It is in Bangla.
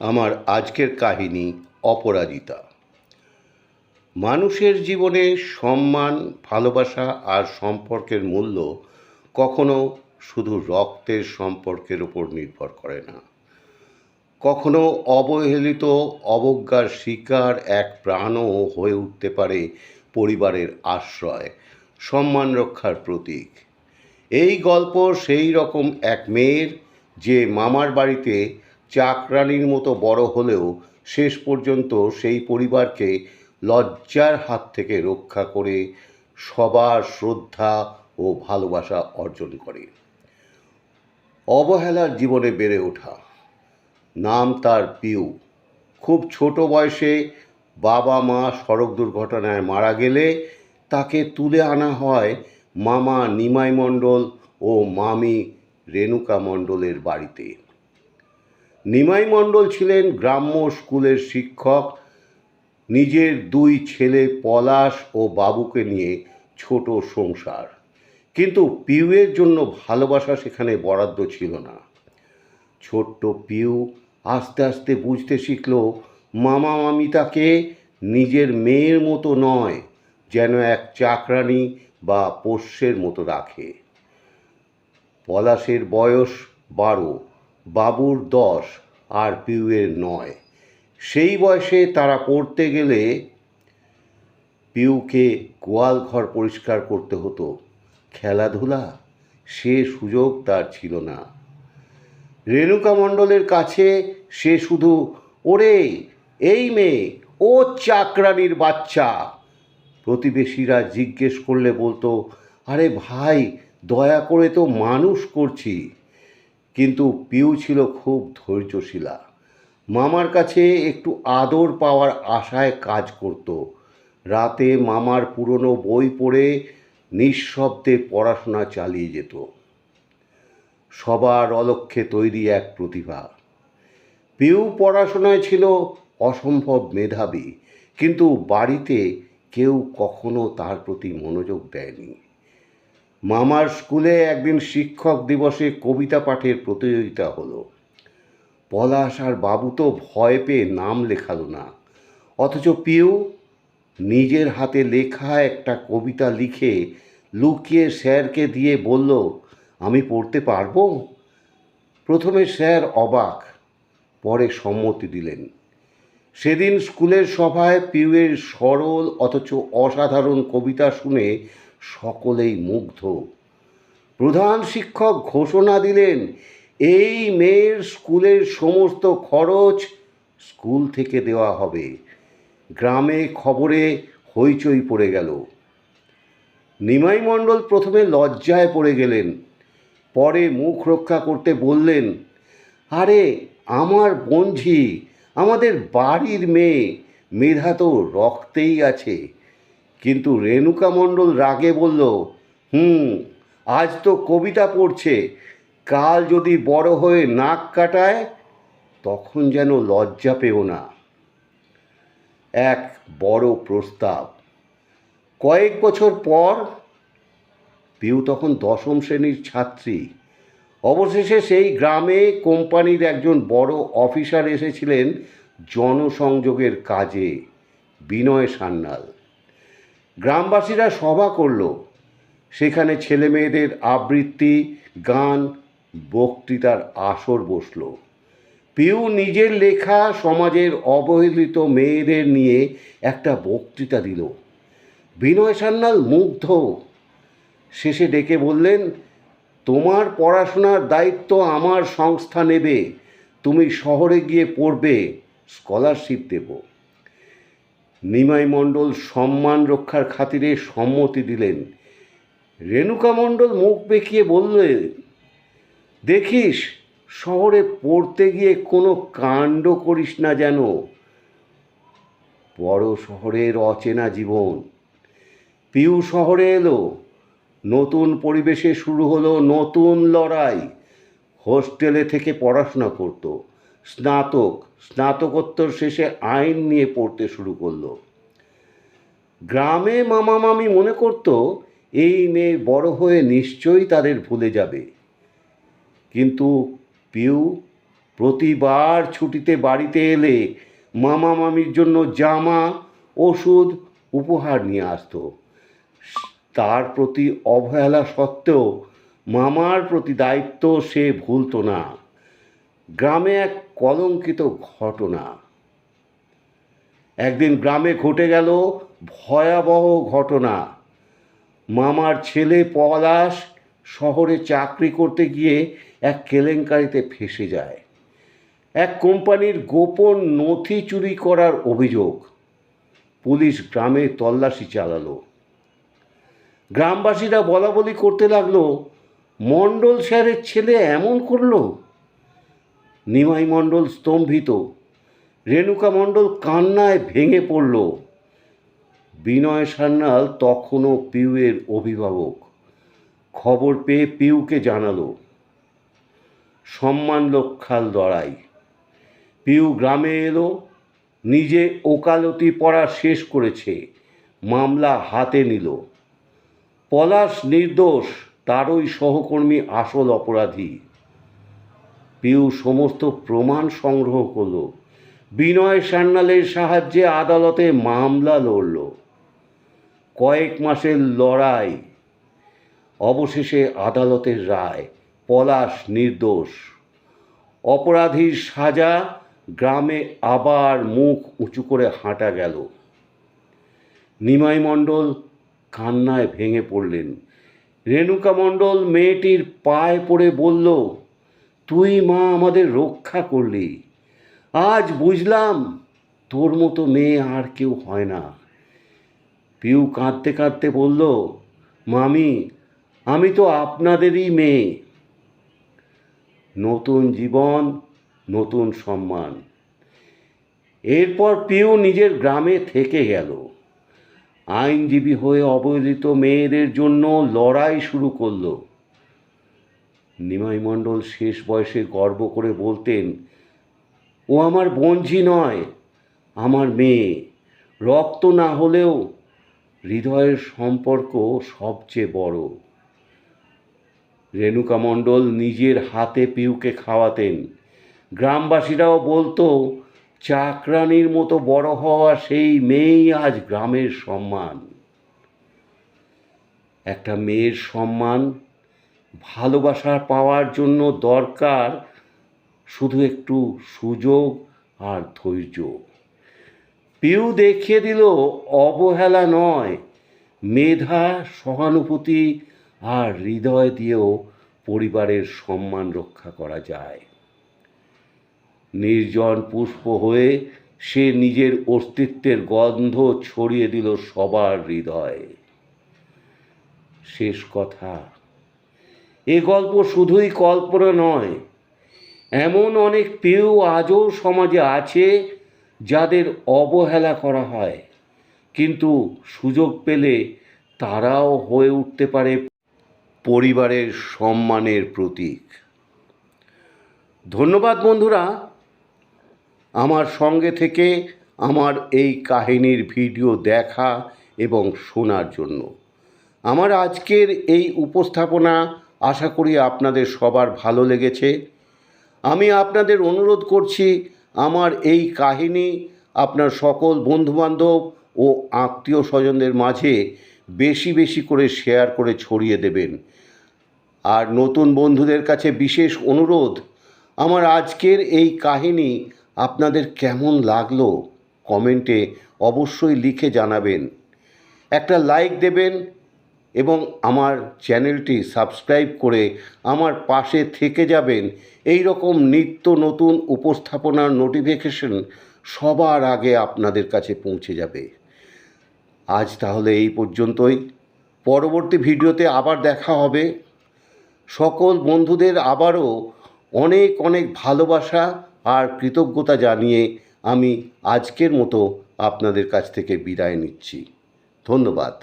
আমার আজকের কাহিনী অপরাজিতা। মানুষের জীবনে সম্মান, ভালোবাসা আর সম্পর্কের মূল্য কখনো শুধু রক্তের সম্পর্কের উপর নির্ভর করে না। কখনো অবহেলিত, অবজ্ঞার শিকার এক প্রাণও হয়ে উঠতে পারে পরিবারের আশ্রয়, সম্মান রক্ষার প্রতীক। এই গল্প সেই রকম এক মেয়ের যে মামার বাড়িতে চাকরানির মতো বড় হলেও শেষ পর্যন্ত সেই পরিবারকে লজ্জার হাত থেকে রক্ষা করে সবার শ্রদ্ধা ও ভালোবাসা অর্জন করে। অবহেলার জীবনে বেড়ে ওঠা। নাম তার পিউ। খুব ছোট বয়সে বাবা মা সড়ক দুর্ঘটনায় মারা গেলে তাকে তুলে আনা হয় মামা নিমাই মণ্ডল ও মামি রেণুকা মণ্ডলের বাড়িতে। নিমাই মণ্ডল ছিলেন গ্রাম্য স্কুলের শিক্ষক। নিজের দুই ছেলে পলাশ ও বাবুকে নিয়ে ছোট সংসার। কিন্তু পিউয়ের জন্য ভালোবাসা সেখানে বরাদ্দ ছিল না। ছোট্ট পিউ আস্তে আস্তে বুঝতে শিখল, মামা মামি তাকে নিজের মেয়ের মতো নয়, যেন এক চাকরানি বা পোষ্যের মতো রাখে। পলাশের বয়স বারো। বাবুর দশ আর পিউয়ের নয়। সেই বয়সে তারা পড়তে গেলে পিউকে গোয়াল ঘর পরিষ্কার করতে হতো। খেলাধুলা, সে সুযোগ তার ছিল না। রেণুকা মণ্ডলের কাছে সে শুধু, ওরে, এই মেয়ে, ও চাকরানির বাচ্চা। প্রতিবেশীরা জিজ্ঞেস করলে বলতো, আরে ভাই, দয়া করে তো মানুষ করছি। কিন্তু পিউ ছিল খুব ধৈর্যশীলা। মামার কাছে একটু আদর পাওয়ার আশায় কাজ করত। রাতে মামার পুরনো বই পড়ে নিঃশব্দে পড়াশোনা চালিয়ে যেত। সবার অলক্ষ্যে তৈরি এক প্রতিভা। পিউ পড়াশোনায় ছিল অসম্ভব মেধাবী, কিন্তু বাড়িতে কেউ কখনো তার প্রতি মনোযোগ দেয়নি। মামার স্কুলে একদিন শিক্ষক দিবসে কবিতা পাঠের প্রতিযোগিতা হলো। পলাশ আর বাবু তো ভয় পেয়ে নাম লেখালো না। অথচ পিউ নিজের হাতে লেখা একটা কবিতা লিখে লুকিয়ে স্যারকে দিয়ে বলল, আমি পড়তে পারব? প্রথমে স্যার অবাক, পরে সম্মতি দিলেন। সেদিন স্কুলের সভায় পিউয়ের সরল অথচ অসাধারণ কবিতা শুনে সকলেই মুগ্ধ। প্রধান শিক্ষক ঘোষণা দিলেন, এই মেয়ের স্কুলের সমস্ত খরচ স্কুল থেকে দেওয়া হবে। গ্রামে খবরে হইচই পড়ে গেল। নিমাই মণ্ডল প্রথমে লজ্জায় পড়ে গেলেন, পরে মুখ রক্ষা করতে বললেন, আরে, আমার বঞ্ঝি আমাদের বাড়ির মেয়ে, মেধা তো রক্তেই আছে। কিন্তু রেণুকা মণ্ডল রাগে বলল, হুম, আজ তো কবিতা পড়ছে। কাল যদি বড় হয়ে নাক কাটায়, তখন যেন লজ্জা পেও না। এক বড় প্রস্তাব। কয়েক বছর পর পিউ তখন দশম শ্রেণির ছাত্রী। অবশেষে সেই গ্রামে কোম্পানির একজন বড় অফিসার এসেছিলেন জনসংযোগের কাজে, বিনয় সান্যাল। গ্রামবাসীরা সভা করল। সেখানে ছেলে মেয়েদের আবৃত্তি, গান, বক্তৃতার আসর বসল। পিউ নিজের লেখা সমাজের অবহেলিত মেয়েদের নিয়ে একটা বক্তৃতা দিল। বিনয় সান্যাল মুগ্ধ। শেষে ডেকে বললেন, তোমার পড়াশোনার দায়িত্ব আমার সংস্থা নেবে। তুমি শহরে গিয়ে পড়বে, স্কলারশিপ দেব। নিমাই মণ্ডল সম্মান রক্ষার খাতিরে সম্মতি দিলেন। রেণুকা মণ্ডল মুখ বেঁকিয়ে বললেন, দেখিস, শহরে পড়তে গিয়ে কোনো কাণ্ড করিস না যেন। বড় শহরের অচেনা জীবন। পিউ শহরে এলো। নতুন পরিবেশে শুরু হলো নতুন লড়াই। হোস্টেলে থেকে পড়াশোনা করত। স্নাতক, স্নাতকোত্তর শেষে আইন নিয়ে পড়তে শুরু করল। গ্রামে মামা মামি মনে করত, এই মেয়ে বড় হয়ে নিশ্চয়ই তাদের ভুলে যাবে। কিন্তু পিউ প্রতিবার ছুটিতে বাড়িতে এলে মামা মামির জন্য জামা, ওষুধ উপহার নিয়ে আসতো। তার প্রতি অবহেলা সত্ত্বেও মামার প্রতি দায়িত্ব সে ভুলতো না। গ্রামে এক কলঙ্কিত ঘটনা। একদিন গ্রামে ঘটে গেল ভয়াবহ ঘটনা। মামার ছেলে পলাশ শহরে চাকরি করতে গিয়ে এক কেলেঙ্কারিতে ফেসে যায়। এক কোম্পানির গোপন নথি চুরি করার অভিযোগ পুলিশ গ্রামে তল্লাশি চালালো। গ্রামবাসীরা বলা বলি করতে লাগল, মণ্ডল স্যারের ছেলে এমন করল? নিমাই মণ্ডল স্তম্ভিত। রেণুকা মণ্ডল কান্নায় ভেঙে পড়ল। বিনয় সান্যাল তখনও পিউয়ের অভিভাবক। খবর পেয়ে পিউকে জানালো। সম্মান লক্ষাল দড়াই পিউ গ্রামে এলো, নিজে ওকালতি পড়া শেষ করেছে, মামলা হাতে নিল। পলাশ নির্দোষ, তারই সহকর্মী আসল অপরাধী। পিউ সমস্ত প্রমাণ সংগ্রহ করল। বিনয় সান্যালের সাহায্যে আদালতে মামলা লড়ল। কয়েক মাসের লড়াই, অবশেষে আদালতের রায়, পলাশ নির্দোষ। অপরাধীর সাজা গ্রামে আবার মুখ উঁচু করে হাঁটা গেল। নিমাই মণ্ডল কান্নায় ভেঙে পড়লেন। রেণুকা মণ্ডল মেয়েটির পায়ে পড়ে বলল তুই মা আমাদের রক্ষা করলি। আজ বুঝলাম তোর মতো মেয়ে আর কেউ হয় না। পিউ কাঁদতে কাঁদতে বলল, মামি, আমি তো আপনাদেরই মেয়ে। নতুন জীবন, নতুন সম্মান। এরপর পিউ নিজের গ্রামে থেকে গেল। আইনজীবী হয়ে অবহেলিত মেয়েদের জন্য লড়াই শুরু করল। নিমাই মণ্ডল শেষ বয়সে গর্ব করে বলতেন, ও আমার বঞ্ঝি নয়, আমার মেয়ে। রক্ত না হলেও হৃদয়ের সম্পর্ক সবচেয়ে বড়। রেণুকা মণ্ডল নিজের হাতে পিউকে খাওয়াতেন। গ্রামবাসীরাও বলতো, চাকরানির মতো বড় হওয়া সেই মেয়েই আজ গ্রামের সম্মান। একটা মেয়ের সম্মান ভালোবাসা পাওয়ার জন্য দরকার শুধু একটু সুযোগ আর ধৈর্য। পিউ দেখিয়ে দিল, অবহেলা নয়, মেধা, সহানুভূতি আর হৃদয় দিয়েও পরিবারের সম্মান রক্ষা করা যায়। নির্জন পুষ্প হয়ে সে নিজের অস্তিত্বের গন্ধ ছড়িয়ে দিল সবার হৃদয়ে। শেষ কথা। এ গল্প শুধুই কল্পনা নয়, এমন অনেক পেয়েও আজও সমাজে আছে যাদের অবহেলা করা হয়, কিন্তু সুযোগ পেলে তারাও হয়ে উঠতে পারে পরিবারের সম্মানের প্রতীক। ধন্যবাদ বন্ধুরা, আমার সঙ্গে থেকে আমার এই কাহিনীর ভিডিও দেখা এবং শোনার জন্য। আমার আজকের এই উপস্থাপনা আশা করি আপনাদের সবার ভালো লেগেছে। আমি আপনাদের অনুরোধ করছি, আমার এই কাহিনী আপনার সকল বন্ধুবান্ধব ও আত্মীয় স্বজনদের মাঝে বেশি বেশি করে শেয়ার করে ছড়িয়ে দেবেন। আর নতুন বন্ধুদের কাছে বিশেষ অনুরোধ, আমার আজকের এই কাহিনী আপনাদের কেমন লাগল কমেন্টে অবশ্যই লিখে জানাবেন। একটা লাইক দেবেন এবং আমার চ্যানেলটি সাবস্ক্রাইব করে আমার পাশে থেকে যাবেন। এই রকম নিত্য নতুন উপস্থাপনার নোটিফিকেশন সবার আগে আপনাদের কাছে পৌঁছে যাবে। আজ তাহলে এই পর্যন্তই। পরবর্তী ভিডিওতে আবার দেখা হবে। সকল বন্ধুদের আবারও অনেক অনেক ভালোবাসা আর কৃতজ্ঞতা জানিয়ে আমি আজকের মতো আপনাদের কাছ থেকে বিদায় নিচ্ছি। ধন্যবাদ।